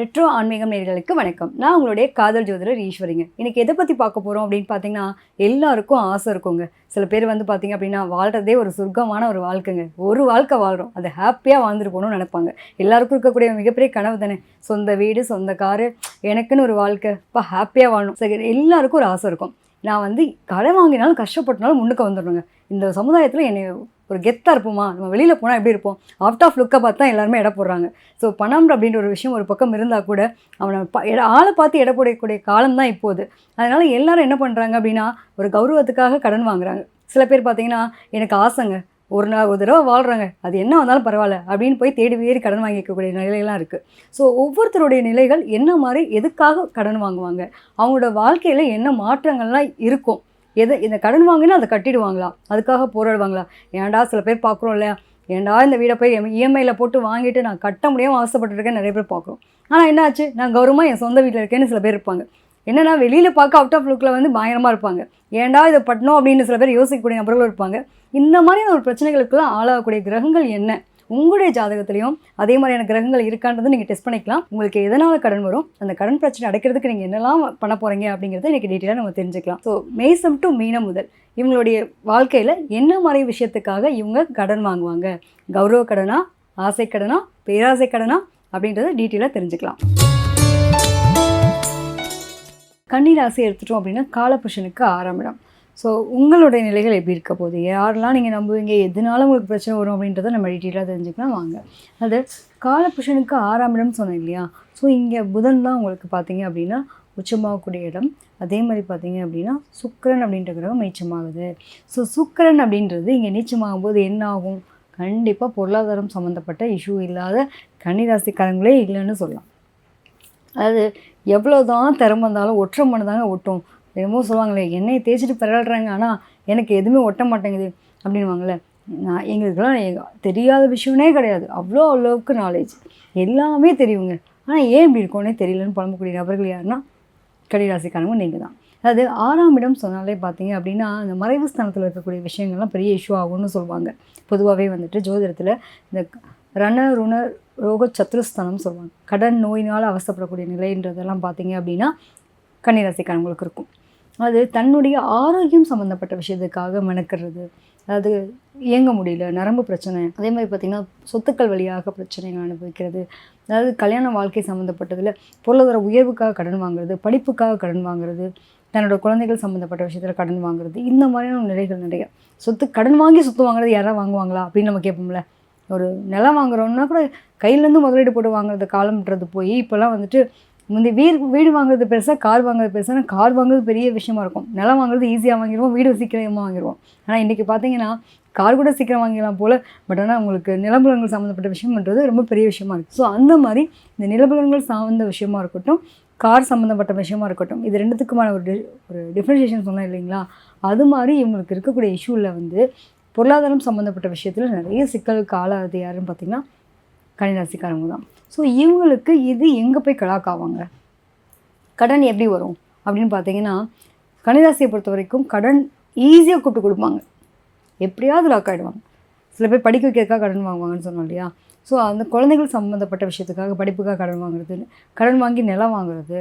Retro ஆன்மீகம் நேர்களுக்கு வணக்கம். நான் உங்களுடைய காதல் ஜோதிடர் ஈஸ்வரிங்க. இன்றைக்கி எதை பற்றி பார்க்க போகிறோம் அப்படின்னு பார்த்தீங்கன்னா எல்லாருக்கும் ஆசை இருக்குங்க. சில பேர் வந்து பார்த்தீங்க அப்படின்னா வாழ்கிறதே ஒரு சொர்க்கமான ஒரு வாழ்க்கைங்க. ஒரு வாழ்க்கை வாழ்கிறோம் அதை ஹாப்பியாக வாழ்ந்துட்டு போகணும்னு நினைப்பாங்க. எல்லாருக்கும் இருக்கக்கூடிய மிகப்பெரிய கனவு தானே? சொந்த வீடு சொந்த காரு எனக்குன்னு ஒரு வாழ்க்கை. இப்போ ஹாப்பியாக வாழணும். சரி எல்லாருக்கும் ஒரு ஆசை இருக்கும். நான் வந்து கடன் வாங்கினாலும் கஷ்டப்பட்டனாலும் முன்னுக்கு வந்துடணுங்க. இந்த சமுதாயத்தில் என்னை ஒரு கெத்தாக இருப்போமா? நம்ம வெளியில் போனால் எப்படி இருப்போம்? அவுட் ஆஃப் லுக்கை பார்த்து தான் எல்லாருமே எடை போடுறாங்க. ஸோ பணம் அப்படின்ற ஒரு விஷயம் ஒரு பக்கம் இருந்தால் கூட அவனை ப எட ஆளை பார்த்து எடை போடக்கூடிய காலம் தான் இப்போது. அதனால் எல்லோரும் என்ன பண்ணுறாங்க அப்படின்னா ஒரு கௌரவத்துக்காக கடன் வாங்குறாங்க. சில பேர் பார்த்தீங்கன்னா எனக்கு ஆசைங்க. ஒரு நாள் ஒரு தடவை வாழ்கிறாங்க அது என்ன வந்தாலும் பரவாயில்ல அப்படின்னு போய் தேடி வேறு கடன் வாங்கிக்கக்கூடிய நிலையெல்லாம் இருக்குது ஸோ ஒவ்வொருத்தருடைய நிலைகள் என்ன மாதிரி எதுக்காக கடன் வாங்குவாங்க? அவங்களோட வாழ்க்கையில் என்ன மாற்றங்கள்லாம் இருக்கும்? எதை இந்த கடன் வாங்கினா அதை கட்டிடுவாங்களா அதுக்காக போராடுவாங்களா ஏன்டா சில பேர் பார்க்குறோம் இல்லையா? ஏன்டா இந்த வீடை போய் இஎம்ஐயில் போட்டு வாங்கிட்டு நான் கட்ட முடியாமல் அவசரப்பட்டுருக்கேன் நிறைய பேர் பார்க்குறோம். ஆனால் என்னாச்சு நான் கௌரவமாக என் சொந்த வீட்டில் இருக்கேன்னு சில பேர் இருப்பாங்க. என்னென்னா வெளியில் பார்க்க அவுட் ஆஃப் லுக்கில் வந்து பயங்கரமாக இருப்பாங்க. ஏன்டா இதை பட்டணும் அப்படின்னு சில பேர் யோசிக்கக்கூடிய நபர்களும் இருப்பாங்க. இந்த மாதிரியான ஒரு பிரச்சனைகளுக்குலாம் ஆளாகக்கூடிய கிரகங்கள் என்ன? உங்களுடைய ஜாதகத்திலையும் அதே மாதிரியான கிரகங்கள் இருக்கான்றதை நீங்கள் டெஸ்ட் பண்ணிக்கலாம். உங்களுக்கு எதனால் கடன் வரும் அந்த கடன் பிரச்சனை அடைக்கிறதுக்கு நீங்கள் என்னெல்லாம் பண்ண போகிறீங்க அப்படிங்கிறத இன்றைக்கி டீட்டெயிலாக நம்ம தெரிஞ்சுக்கலாம். ஸோ மேசம் டு மீனம் முதல். இவங்களுடைய வாழ்க்கையில் என்ன மாதிரி விஷயத்துக்காக இவங்க கடன் வாங்குவாங்க? கௌரவ கடனா ஆசை கடனா பேராசை கடனா அப்படின்றத டீட்டெயிலாக தெரிஞ்சுக்கலாம். கண்ணீர் ராசி எடுத்துட்டோம் அப்படின்னா காலபுஷனுக்கு ஆறாம் இடம். ஸோ உங்களுடைய நிலைகள் எப்படி இருக்க போகுது? யாரெல்லாம் நீங்கள் நம்புவீங்க? எதனால உங்களுக்கு பிரச்சனை வரும் அப்படின்றத நம்ம டீட்டெயிலாக தெரிஞ்சுக்கலாம் வாங்க. அது காலபுருஷனுக்கு ஆறாம் இடம் சொன்னேன் இல்லையா? ஸோ இங்கே புதன் தான் உங்களுக்கு பார்த்தீங்க அப்படின்னா உச்சமாகக்கூடிய இடம். அதே மாதிரி பார்த்தீங்க அப்படின்னா சுக்கரன் அப்படின்ற கிரகம் நீச்சமாகுது. ஸோ சுக்கரன் அப்படின்றது இங்கே நீச்சமாகும் போது என்ன ஆகும்? கண்டிப்பாக பொருளாதாரம் சம்மந்தப்பட்ட இஷ்யூ இல்லாத கன்னிராசிக்காரங்களே இல்லைன்னு சொல்லலாம். அதாவது எவ்வளோ தான் திறமை இருந்தாலும் ஒற்றை மனு தாங்க ஒட்டும். என்னமோ சொல்லுவாங்களே எண்ணெயை தேய்ச்சிட்டு பரவாடுறாங்க ஆனால் எனக்கு எதுவுமே ஒட்ட மாட்டேங்குது அப்படின்வாங்களே நான் எங்களுக்கெல்லாம் தெரியாத விஷயமே கிடையாது. அவ்வளோ அளவுக்கு நாலேஜ் எல்லாமே தெரியுங்க. ஆனால் ஏன் இப்படி இருக்கோன்னே தெரியலன்னு புலம்பக்கூடிய நபர்கள் யாருன்னா கடிராசிக்காரங்க நீங்கள் தான் அதாவது ஆறாம் இடம் சொன்னாலே பார்த்தீங்க அப்படின்னா அந்த மறைவு ஸ்தானத்தில் இருக்கக்கூடிய விஷயங்கள்லாம் பெரிய இஷ்யூ ஆகும்னு சொல்லுவாங்க. பொதுவாகவே வந்துட்டு ஜோதிடத்தில் இந்த ரண ருண ரோக சத்ருஸ்தானம் சொல்லுவாங்க. கடன் நோயினால் அவசப்படக்கூடிய நிலைன்றதெல்லாம் பார்த்தீங்க அப்படின்னா கன்னிராசிக்காரங்களுக்கு இருக்கும். அது தன்னுடைய ஆரோக்கியம் சம்மந்தப்பட்ட விஷயத்துக்காக மெனக்கிறது அதாவது இயங்க முடியல நரம்பு பிரச்சனை. அதே மாதிரி பார்த்திங்கன்னா சொத்துக்கள் வழியாக பிரச்சனைகள் அனுபவிக்கிறது. அதாவது கல்யாண வாழ்க்கை சம்மந்தப்பட்டதில் பொருளாதார உயர்வுக்காக கடன் வாங்குறது படிப்புக்காக கடன் வாங்குறது தன்னோட குழந்தைகள் சம்மந்தப்பட்ட விஷயத்தில் கடன் வாங்குறது இந்த மாதிரியான நிலைகள் நிறைய. சொத்து கடன் வாங்கி சொத்து வாங்குறது யாராவது வாங்குவாங்களா அப்படின்னு நம்ம கேட்போம்ல. ஒரு நிலம் வாங்குறோம்னா கூட கையிலேருந்து முதலீடு போட்டு வாங்குறது காலம்ன்றது போய் இப்போல்லாம் வந்துட்டு முந்தி வீடு வீடு வாங்குறது பெருசாக கார் வாங்குறது பெருசாக கார் வாங்குறது பெரிய விஷயமா இருக்கும். நிலம் வாங்குறது ஈஸியாக வாங்கிடுவோம் வீடு சீக்கிரமாக வாங்கிடுவோம். ஆனால் இன்றைக்கி பார்த்தீங்கன்னா கார் கூட சீக்கிரம் வாங்கிடலாம் போல் பட் ஆனால் உங்களுக்கு நிலபுலங்கள் சம்மந்தப்பட்ட விஷயம்ன்றது ரொம்ப பெரிய விஷயமா இருக்குது ஸோ அந்த மாதிரி இந்த நிலபுலங்கள் சார்ந்த விஷயமா இருக்கட்டும் கார் சம்மந்தப்பட்ட விஷயமா இருக்கட்டும் இது ரெண்டுத்துக்குமான ஒரு டி ஒரு டிஃப்ரென்ஷியேஷன் சொன்னேன் இல்லைங்களா? அது மாதிரி இவங்களுக்கு இருக்கக்கூடிய இஷ்யூவில் வந்து பொருளாதாரம் சம்மந்தப்பட்ட விஷயத்தில் நிறைய சிக்கலுக்கு ஆளாகிறது யாருன்னு பார்த்தீங்கன்னா கன்னிராசிக்காரங்க தான். ஸோ இவங்களுக்கு இது எங்கே போய் கலாக் ஆவாங்க கடன் எப்படி வரும்? அப்படின்னு பார்த்தீங்கன்னா கன்னிராசியை பொறுத்த வரைக்கும் கடன் ஈஸியாக கூப்பிட்டு கொடுப்பாங்க. எப்படியாவது லாக் ஆகிடுவாங்க சில பேர் படிக்க வைக்கிறதுக்காக கடன் வாங்குவாங்கன்னு சொன்னோம் இல்லையா? ஸோ அந்த குழந்தைகள் சம்மந்தப்பட்ட விஷயத்துக்காக படிப்புக்காக கடன் வாங்குறது கடன் வாங்கி நிலம் வாங்குறது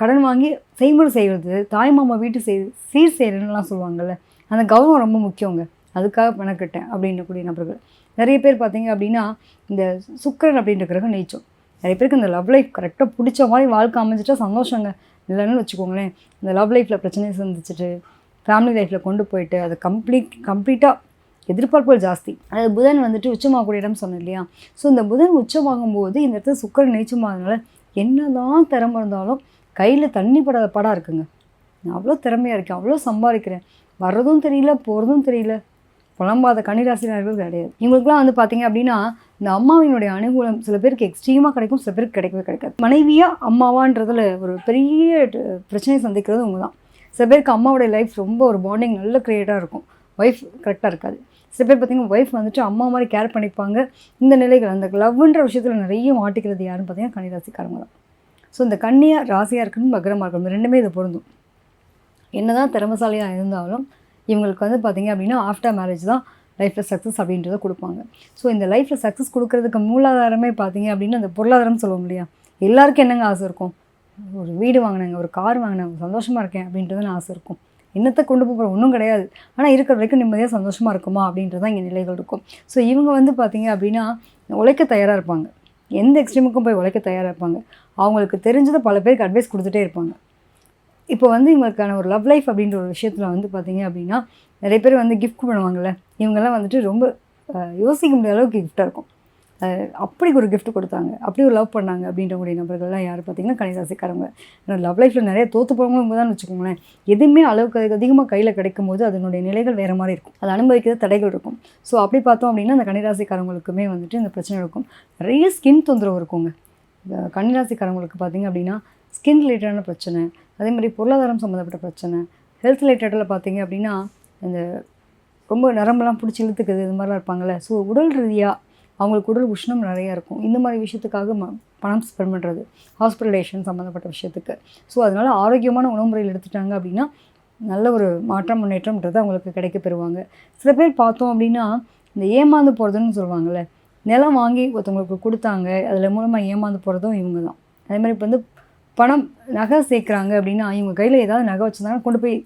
கடன் வாங்கி செய்முறை செய்கிறது தாய்மாமா வீட்டு செய் சீர் செய்கிறேன்னுலாம் சொல்லுவாங்கள்ல அந்த கௌரவம் ரொம்ப முக்கியங்க. அதுக்காக பணக்கட்டேன் அப்படின்னக்கூடிய நபர்கள். நிறைய பேர் பார்த்தீங்க அப்படின்னா இந்த சுக்கரன் அப்படின்ற கிரகம் நீச்சம் நிறைய பேருக்கு இந்த லவ் லைஃப் கரெக்டாக பிடிச்ச மாதிரி வாழ்க்கை அமைஞ்சிட்டா சந்தோஷங்க. இல்லைன்னு வச்சுக்கோங்களேன் இந்த லவ் லைஃப்பில் பிரச்சனையை சந்திச்சுட்டு ஃபேமிலி லைஃப்பில் கொண்டு போயிட்டு அதை கம்ப்ளீட் கம்ப்ளீட்டாக எதிர்பார்ப்புகள் ஜாஸ்தி. அதாவது புதன் வந்துட்டு உச்சமாகக்கூடிய இடம் சொன்னேன் இல்லையா? ஸோ இந்த புதன் உச்சமாகும் போது இந்த இடத்துல சுக்கரன் நீச்சமாகறதுனால என்னதான் திறமை இருந்தாலும் கையில் தண்ணி படாத படம் இருக்குங்க. நான் அவ்வளோ திறமையாக இருக்கேன் அவ்வளோ சம்பாதிக்கிறேன். வர்றதும் தெரியல போகிறதும் தெரியல. புலம்பாத கன்னிராசினர்கள் கிடையாது. இவங்களுக்குலாம் வந்து பார்த்தீங்க அப்படின்னா இந்த அம்மாவினுடைய அனுகூலம் சில பேருக்கு எக்ஸ்ட்ரீமாக கிடைக்கும் சில பேருக்கு கிடைக்கவே கிடைக்காது. மனைவியாக அம்மாவான்றதில் ஒரு பெரிய பிரச்சனையை சந்திக்கிறது உங்க தான் சில பேருக்கு அம்மாவுடைய லைஃப் ரொம்ப ஒரு பாண்டிங் நல்ல க்ரியேட்டாக இருக்கும். ஒய்ஃப் கரெக்டாக இருக்காது. சில பேர் பார்த்தீங்கன்னா ஒய்ஃப் வந்துட்டு அம்மா மாதிரி கேர் பண்ணிப்பாங்க. இந்த நிலைகள் அந்த லவ்ன்ற விஷயத்தில் நிறைய மாட்டிக்கிறது யாருன்னு பார்த்தீங்கன்னா கன்னிராசிக்காரங்க தான். ஸோ இந்த கன்னியாக ராசியாக இருக்கணும் மகரமாக இருக்கணும் ரெண்டுமே இது பொருந்தும். என்னதான் திறமசாலியாக இருந்தாலும் இவங்களுக்கு வந்து பார்த்தீங்க அப்படின்னா ஆஃப்டர் மேரேஜ் தான் லைஃப்பில் சக்ஸஸ் அப்படின்றத கொடுப்பாங்க. ஸோ இந்த லைஃப்பில் சக்ஸஸ் கொடுக்கறதுக்கு மூலாதாரமே பார்த்தீங்க அப்படின்னா அந்த பொருளாதாரம் சொல்லுவோம் இல்லையா? எல்லாருக்கும் என்னங்க ஆசை இருக்கும்? ஒரு வீடு வாங்கினாங்க ஒரு கார் வாங்கினாங்க சந்தோஷமாக இருக்கேன் அப்படின்றதுன்னு ஆசை இருக்கும். என்னத்தை கொண்டு போகிற ஒன்றும் கிடையாது. ஆனால் இருக்கிற வரைக்கும் நிம்மதியாக சந்தோஷமாக இருக்குமா அப்படின்றது தான் இங்கே நிலைகள் இருக்கும். ஸோ இவங்க வந்து பார்த்தீங்க அப்படின்னா உழைக்க தயாராக இருப்பாங்க. எந்த எக்ஸ்ட்ரீமுக்கும் போய் உழைக்க தயாராக இருப்பாங்க. அவங்களுக்கு தெரிஞ்சதை பல பேருக்கு அட்வைஸ் கொடுத்துட்டே இருப்பாங்க. இப்போ வந்து இவங்களுக்கான ஒரு லவ் லைஃப் அப்படின்ற ஒரு விஷயத்தில் வந்து பார்த்தீங்க அப்படின்னா நிறைய பேர் வந்து கிஃப்ட் பண்ணுவாங்கள்ல இவங்கெல்லாம் வந்துட்டு ரொம்ப யோசிக்க முடியாத அளவுக்கு கிஃப்டாக இருக்கும். அப்படி ஒரு கிஃப்ட் கொடுத்தாங்க. அப்படி ஒரு லவ் பண்ணாங்க அப்படின்றக்கூடிய நபர்கள்லாம் யார் பார்த்தீங்கன்னா கணிதாசிக்காரங்க ஏன்னா லவ் லைஃப்பில் நிறைய தோற்று போகிறவங்க தான் வச்சுக்கோங்களேன். எதுவுமே அளவுக்கு அதிகமாக கையில் கிடைக்கும் போது அதனுடைய நிலைகள் வேறு மாதிரி இருக்கும். அது அனுபவிக்கிற தடைகள் இருக்கும். ஸோ அப்படி பார்த்தோம் அப்படின்னா அந்த கணிராசிக்காரங்களுக்குமே வந்துட்டு இந்த பிரச்சனை இருக்கும். நிறைய ஸ்கின் தொந்தரவு இருக்குங்க. இந்த கன்னிராசிக்காரங்களுக்கு பார்த்தீங்க அப்படின்னா ஸ்கின் ரிலேட்டடான பிரச்சனை அதே மாதிரி பொருளாதாரம் சம்மந்தப்பட்ட பிரச்சனை ஹெல்த் ரிலேட்டடில் பார்த்தீங்க அப்படின்னா இந்த ரொம்ப நரம்பெல்லாம் பிடிச்சி இழுத்துக்குது இது மாதிரிலாம் இருப்பாங்கள்ல ஸோ உடல் ரீதியாக அவங்களுக்கு உடல் உஷ்ணம் நிறையா இருக்கும். இந்த மாதிரி விஷயத்துக்காக ம பணம் ஸ்பெண்ட் பண்ணுறது ஹாஸ்பிட்டலேஷன் சம்மந்தப்பட்ட விஷயத்துக்கு. ஸோ அதனால் ஆரோக்கியமான உணவு முறையில் எடுத்துட்டாங்க அப்படின்னா நல்ல ஒரு மாற்றம் முன்னேற்றம்ன்றது அவங்களுக்கு கிடைக்க பெறுவாங்க. சில பேர் பார்த்தோம் அப்படின்னா இந்த ஏமாந்து போகிறதுன்னு சொல்லுவாங்கள்ல நிலம் வாங்கி ஒருத்தவங்களுக்கு கொடுத்தாங்க அதில் மூலமாக ஏமாந்து போகிறதும் இவங்க தான். அதே மாதிரி இப்போ வந்து பணம் நகை சேர்க்குறாங்க அப்படின்னா இவங்க கையில் ஏதாவது நகை வச்சுருந்தாங்க கொண்டு போய்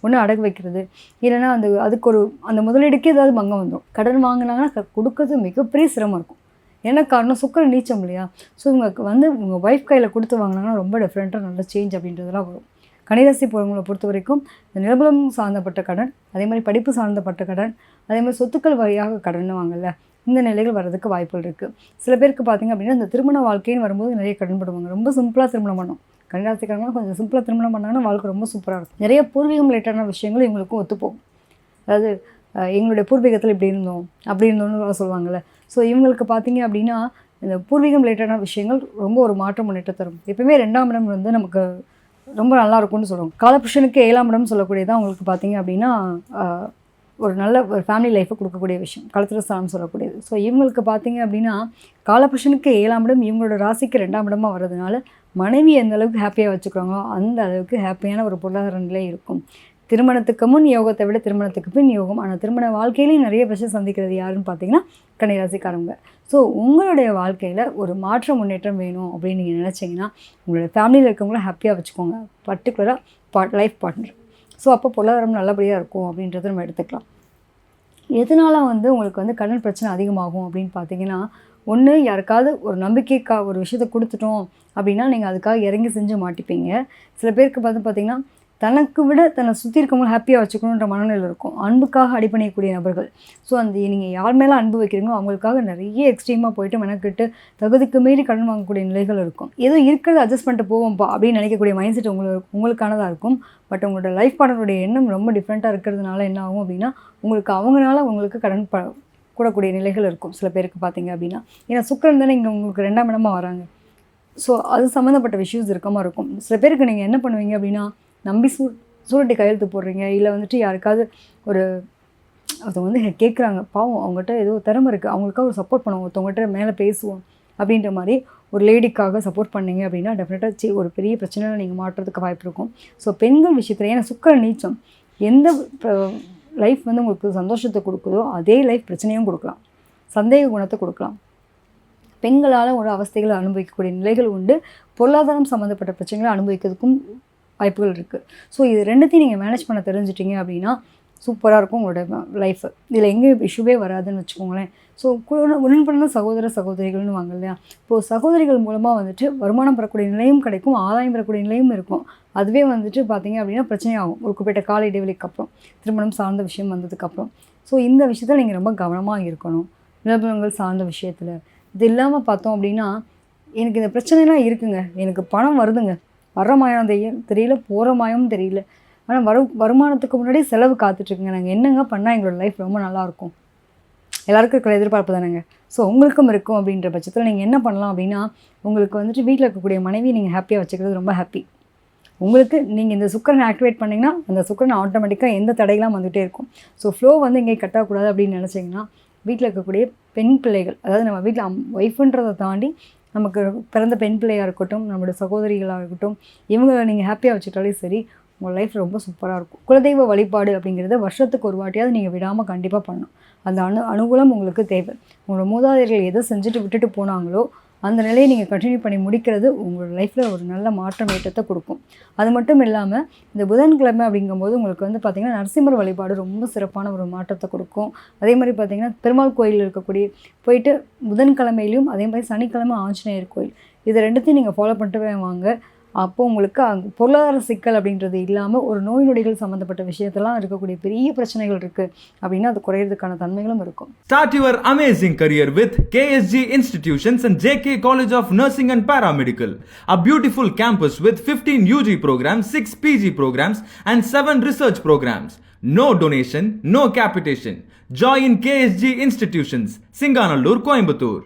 ஒன்று அடகு வைக்கிறது. இல்லைன்னா அந்த அதுக்கு ஒரு அந்த முதலீடுக்கே ஏதாவது பங்கம் வந்துடும் கடன் வாங்கினாங்கன்னா க- கொடுக்கறது மிகப்பெரிய சிரமம் இருக்கும். என்ன காரணம் சுக்கர நீச்சம் இல்லையா? ஸோ இவங்க வந்து உங்கள் ஒய்ஃப் கையில் கொடுத்து வாங்கினாங்கன்னா ரொம்ப டிஃப்ரெண்ட்டாக நல்ல சேஞ்ச் அப்படின்றதெல்லாம் வரும். கணிராசி போகிறவங்களை பொறுத்த வரைக்கும் இந்த நிலபலம் சார்ந்தப்பட்ட கடன் அதே மாதிரி படிப்பு சார்ந்தப்பட்ட கடன் அதே மாதிரி சொத்துக்கள் வழியாக கடன் வாங்கல இந்த நிலைகள் வர்றதுக்கு வாய்ப்புகள் இருக்குது சில பேருக்கு பார்த்தீங்க அப்படின்னா இந்த திருமண வாழ்க்கைன்னு வரும்போது நிறைய கடன் படுவாங்க ரொம்ப சிம்பிளாக திருமணம் பண்ணும். கன்னிராசிக்காரங்களும் கொஞ்சம் சிம்பிளாக திருமணம் பண்ணாங்கன்னா வாழ்க்கை ரொம்ப சூப்பராக இருக்கும். நிறைய பூர்வீகம் ரிலேட்டடான விஷயங்கள் இவங்களுக்கும் ஒத்துப்போகும் அதாவது எங்களுடைய பூர்வீகத்தில் இப்படி இருந்தோம் அப்படி இருந்தோம்னு சொல்லுவாங்கள்ல ஸோ இவங்களுக்கு பார்த்தீங்க அப்படின்னா இந்த பூர்வீகம் ரிலேட்டடான விஷயங்கள் ரொம்ப ஒரு மாற்றம் முன்னேற்றம் தரும். எப்பவுமே ரெண்டாம் இடம் வந்து நமக்கு ரொம்ப நல்லா இருக்கும்னு சொல்லுவோம் காலபுருஷனுக்கு ஏழாம் இடம் சொல்லக்கூடியதான் உங்களுக்கு பார்த்தீங்க அப்படின்னா ஒரு நல்ல ஒரு ஃபேமிலி லைஃப்பை கொடுக்கக்கூடிய விஷயம். கலத்திரஸ்தானம் சொல்லக்கூடியது. ஸோ இவங்களுக்கு பார்த்தீங்க அப்படின்னா காலபுருஷனுக்கு ஏழாம் இடம் இவங்களோட ராசிக்கு ரெண்டாம் இடமாக வர்றதுனால மனைவி எந்த அளவுக்கு ஹாப்பியாக வச்சுக்கிறாங்களோ அந்த அளவுக்கு ஹாப்பியான ஒரு பொருளாதார நிலை இருக்கும். திருமணத்துக்கு முன் யோகத்தை விட திருமணத்துக்கு பின் யோகம். ஆனால் திருமண வாழ்க்கையிலையும் நிறைய பிரச்சனை சந்திக்கிறது யாருன்னு பார்த்தீங்கன்னா கன்னிராசிக்காரங்க. ஸோ உங்களுடைய வாழ்க்கையில் ஒரு மாற்ற முன்னேற்றம் வேணும் அப்படின்னு நீங்கள் நினச்சிங்கன்னா உங்களோட ஃபேமிலியில் இருக்கவங்கள ஹாப்பியாக வச்சுக்கோங்க. பர்டிகுலராக பார்ட் லைஃப் பார்ட்னர் ஸோ அப்போ பொருளாதாரம் நல்லபடியாக இருக்கும் அப்படின்றத நம்ம எடுத்துக்கலாம். எதனால வந்து உங்களுக்கு வந்து கடன் பிரச்சனை அதிகமாகும் அப்படின்னு பார்த்தீங்கன்னா ஒன்று யாருக்காவது ஒரு நம்பிக்கைக்கா ஒரு விஷயத்தை கொடுத்துட்டோம் அப்படின்னா நீங்கள் அதுக்காக இறங்கி செஞ்சு மாட்டிப்பீங்க. சில பேருக்கு பார்த்து பார்த்தீங்கன்னா தனக்கு விட தன்னை சுற்றி இருக்கவங்க ஹாப்பியாக வச்சுக்கணுன்ற மனநிலை இருக்கும். அன்புக்காக அடிப்பணியக்கூடிய நபர்கள். ஸோ அந்த நீங்கள் யார் மேலே அன்பு வைக்கிறீங்களோ அவங்களுக்காக நிறைய எக்ஸ்ட்ரீமாக போயிட்டு மெனக்கிட்டு தகுதிக்கு மீறி கடன் வாங்கக்கூடிய நிலைகள் இருக்கும். ஏதோ இருக்கிறத அட்ஜஸ்ட் பண்ணிட்டு போவோம்ப்பா அப்படின்னு நினைக்கக்கூடிய மைண்ட் செட் உங்களுக்கு உங்களுக்கானதாக இருக்கும். பட் உங்களோட லைஃப் பார்ட்னருடைய எண்ணம் ரொம்ப டிஃப்ரெண்ட்டாக இருக்கிறதுனால என்ன ஆகும் அப்படின்னா உங்களுக்கு அவங்களால உங்களுக்கு கடன் ப கூடக்கூடிய நிலைகள் இருக்கும். சில பேருக்கு பார்த்தீங்க அப்படின்னா. ஏன்னா சுக்கரன் தானே இங்கே உங்களுக்கு ரெண்டாம் இடமா வராங்க. ஸோ அது சம்மந்தப்பட்ட விஷயஸ் இருக்க மாதிரி இருக்கும். சில பேருக்கு நீங்கள் என்ன பண்ணுவீங்க அப்படின்னா நம்பி சூ சூரட்டி கையெழுத்து போடுறீங்க இல்லை வந்துட்டு யாருக்காவது ஒரு ஒருத்தவங்க வந்து கேட்குறாங்க பாவம் அவங்ககிட்ட ஏதோ திறமை இருக்குது அவங்களுக்காக ஒரு சப்போர்ட் பண்ணுவோம். ஒருத்தவங்ககிட்ட மேலே பேசுவோம். அப்படின்ற மாதிரி ஒரு லேடிக்காக சப்போர்ட் பண்ணீங்க அப்படின்னா டெஃபினட்டாக சி ஒரு பெரிய பிரச்சனையில் நீங்கள் மாற்றுறதுக்கு வாய்ப்பு இருக்கும். ஸோ பெண்கள் விஷயத்தில் ஏன்னா சுக்கர நீச்சம் எந்த லைஃப் வந்து உங்களுக்கு சந்தோஷத்தை கொடுக்குதோ அதே லைஃப் பிரச்சனையும் கொடுக்கலாம். சந்தேக குணத்தை கொடுக்கலாம். பெண்களால் ஒரு அவஸ்தைகளை அனுபவிக்கக்கூடிய நிலைகள் உண்டு. பொருளாதாரம் சம்மந்தப்பட்ட பிரச்சனைகளை அனுபவிக்கிறதுக்கும் வாய்ப்புகள் இருக்குது ஸோ இது ரெண்டுத்தையும் நீங்கள் மேனேஜ் பண்ண தெரிஞ்சிட்டிங்க அப்படின்னா சூப்பராக இருக்கும் உங்களோட லைஃப் இதில் எங்கே இஷ்யூவே வராதுன்னு வச்சுக்கோங்களேன். ஸோ உடன்படின சகோதர சகோதரிகள்னு வாங்க இல்லையா? இப்போது சகோதரிகள் மூலமாக வந்துட்டு வருமானம் பெறக்கூடிய நிலையும் கிடைக்கும் ஆதாயம் பெறக்கூடிய நிலையும் இருக்கும். அதுவே வந்துட்டு பார்த்தீங்க அப்படின்னா பிரச்சனையாகும். ஒரு குறிப்பிட்ட கால இடைவெளிக்கு அப்புறம் திருமணம் சார்ந்த விஷயம் வந்ததுக்கப்புறம் ஸோ இந்த விஷயத்தில் நீங்கள் ரொம்ப கவனமாக இருக்கணும். நிலபலங்கள் சார்ந்த விஷயத்தில். இது இல்லாமல் பார்த்தோம் அப்படின்னா எனக்கு இந்த பிரச்சனைலாம் இருக்குங்க. எனக்கு பணம் வருதுங்க. வர மாயம் தெரியல போகிற மாயமும் தெரியல. ஆனால் வரு வருமானத்துக்கு முன்னாடி செலவு காத்துட்ருக்குங்க. நாங்கள் என்னங்க பண்ணால் எங்களோட லைஃப் ரொம்ப நல்லாயிருக்கும் எல்லாருக்கும் இருக்கிற எதிர்பார்ப்பு தானேங்க. ஸோ உங்களுக்கும் இருக்கும் அப்படின்ற பட்சத்தில் நீங்கள் என்ன பண்ணலாம் அப்படின்னா உங்களுக்கு வந்துட்டு வீட்டில் இருக்கக்கூடிய மனைவி நீங்கள் ஹாப்பியாக வச்சுக்கிறது ரொம்ப ஹாப்பி உங்களுக்கு நீங்கள் இந்த சுக்கரனை ஆக்டிவேட் பண்ணிங்கன்னா அந்த சுக்கரன் ஆட்டோமேட்டிக்காக எந்த தடையெல்லாம் வந்துகிட்டே இருக்கும். ஸோ ஃப்ளோ வந்து எங்கேயும் கட்டக்கூடாது அப்படின்னு நினச்சிங்கன்னா வீட்டில் இருக்கக்கூடிய பெண் பிள்ளைகள் அதாவது நம்ம வீட்டில் அம் ஒய்ஃபுன்றதை தாண்டி நமக்கு பிறந்த பெண் பிள்ளையாக இருக்கட்டும் நம்மளுடைய சகோதரிகளாக இருக்கட்டும் இவங்களை நீங்கள் ஹாப்பியாக வச்சுட்டாலே சரி உங்கள் லைஃப் ரொம்ப சூப்பராக இருக்கும். குலதெய்வ வழிபாடு அப்படிங்கிறத வருஷத்துக்கு ஒரு வாட்டியாவது நீங்கள் விடாமல் கண்டிப்பாக பண்ணணும். அந்த அனு அனுகூலம் உங்களுக்கு தேவை. உங்களோட மூதாதையர்கள் எதை செஞ்சுட்டு விட்டுட்டு போனாங்களோ அந்த நிலையை நீங்கள் கண்டினியூ பண்ணி முடிக்கிறது உங்களோட லைஃப்பில் ஒரு நல்ல மாற்றம் ஏற்றத்தை கொடுக்கும். அது மட்டும் இல்லாமல் இந்த புதன்கிழமை அப்படிங்கும்போது உங்களுக்கு வந்து பார்த்திங்கன்னா நரசிம்மர் வழிபாடு ரொம்ப சிறப்பான ஒரு மாற்றத்தை கொடுக்கும். அதே மாதிரி பார்த்திங்கன்னா பெருமாள் கோயில் இருக்கக்கூடிய போயிட்டு புதன்கிழமையிலையும் அதே மாதிரி சனிக்கிழமை ஆஞ்சநேயர் கோயில். இது ரெண்டுத்தையும் நீங்கள் ஃபாலோ பண்ணிட்டு வாங்க. அப்போது உங்களுக்கு பொருளாதார சிக்கல் அப்படின்றது இல்லாமல் ஒரு நோய் நொடிகள் சம்மந்தப்பட்ட விஷயத்தெல்லாம் இருக்கக்கூடிய பெரிய பிரச்சனைகள் இருக்குது அப்படின்னா அது குறையிறதுக்கான தன்மைகளும் இருக்கும் start your amazing career with KSG institutions and J K college of nursing and paramedical a beautiful campus with fifteen UG program six PG programs and seven research programs no donation no capitation join KSG institutions Singanallur Coimbatore